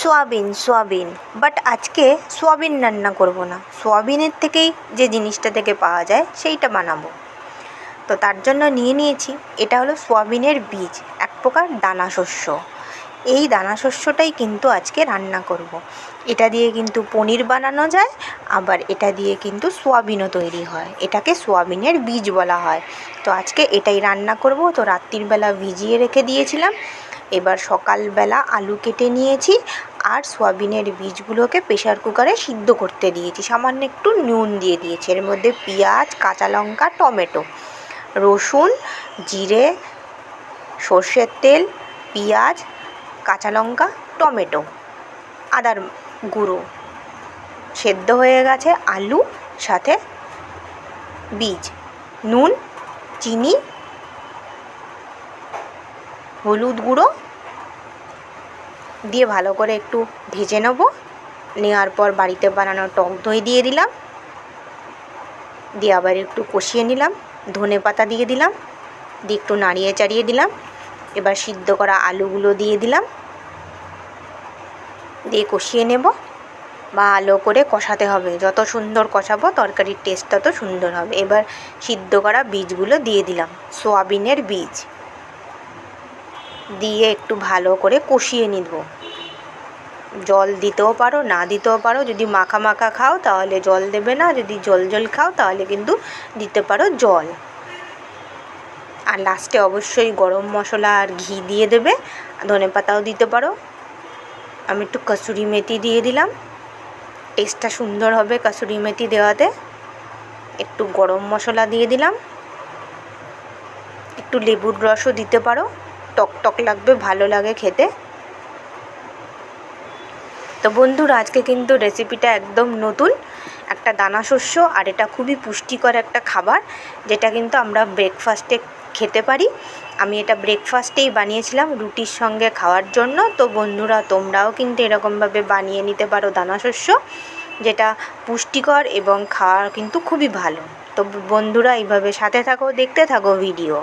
Soybean soybean. But আজকে soybean রান্না করব না। সোয়াবিনের থেকেই যে জিনিসটা থেকে পাওয়া যায়, সেইটা বানাবো। তো তার জন্য নিয়ে নিয়েছি, এটা হলো সোয়াবিনের বীজ, এক প্রকার দানা শস্য। এই দানা শস্যটাই কিন্তু আজকে রান্না করব। এটা দিয়ে কিন্তু পনির বানানো যায়, আবার এটা দিয়ে কিন্তু সোয়াবিনও তৈরি হয়। এটাকে সোয়াবিনের বীজ বলা হয়। তো আজকে এটাই রান্না করব। তো রাত্রিবেলা ভিজিয়ে রেখে দিয়েছিলাম। এবার সকালবেলা আলু কেটে নিয়েছি। আর সোয়াবিনের বীজগুলোকে প্রেশার কুকারে সিদ্ধ করতে দিয়েছি। সামান্য একটু নুন দিয়ে দিয়েছি। এর মধ্যে পেঁয়াজ, কাঁচা লঙ্কা, টমেটো, রসুন, জিরে, সর্ষের তেল, পেঁয়াজ, কাঁচা লঙ্কা, টমেটো, আদার গুঁড়ো। সেদ্ধ হয়ে গেছে আলু, সাথে বীজ, নুন, চিনি, হলুদ গুঁড়ো দিয়ে ভালো করে একটু ভেজে নেব। নেওয়ার পর বাড়িতে বানানো টক দই দিয়ে দিলাম। দিয়ে আবার একটু কষিয়ে নিলাম। ধনে পাতা দিয়ে দিলাম। দিয়ে একটু নাড়িয়ে চাড়িয়ে দিলাম। এবার সিদ্ধ করা আলুগুলো দিয়ে দিলাম। দিয়ে কষিয়ে নেব। ভালো করে কষাতে হবে। যত সুন্দর কষাবো, তরকারির টেস্ট তত সুন্দর হবে। এবার সিদ্ধ করা বীজগুলো দিয়ে দিলাম। সোয়াবিনের বীজ। দিয়ে একটু ভালো করে কষিয়ে নিব জল দিতেও পারো, না দিতেও পারো, যদি মাখা মাখা খাও তাহলে জল দেবে না, যদি জল জল খাও তাহলে কিন্তু দিতে পারো জল। আর লাস্টে অবশ্যই গরম মশলা আর ঘি দিয়ে দেবে, ধনে পাতাও দিতে পারো। আমি একটু কসুরি মেথি দিয়ে দিলাম। টেস্টটা সুন্দর হবে কসুরি মেথি দেওয়াতে। একটু গরম মশলা দিয়ে দিলাম। একটু লেবুর রসও দিতে পারো। টক টক লাগবে, ভালো লাগে খেতে। তো বন্ধুরা, আজকে কিন্তু রেসিপিটা একদম নতুন, একটা দানা শস্য আর এটা খুবই পুষ্টিকর একটা খাবার, যেটা কিন্তু আমরা ব্রেকফাস্টে খেতে পারি। আমি এটা ব্রেকফাস্টেই বানিয়েছিলাম রুটির সঙ্গে খাওয়ার জন্য। তো বন্ধুরা, তোমরাও কিন্তু এরকমভাবে বানিয়ে নিতে পারো দানা শস্য, যেটা পুষ্টিকর এবং খাওয়ার কিন্তু খুবই ভালো। তো বন্ধুরা, এইভাবে সাথে থাকো, দেখতে থাকো ভিডিও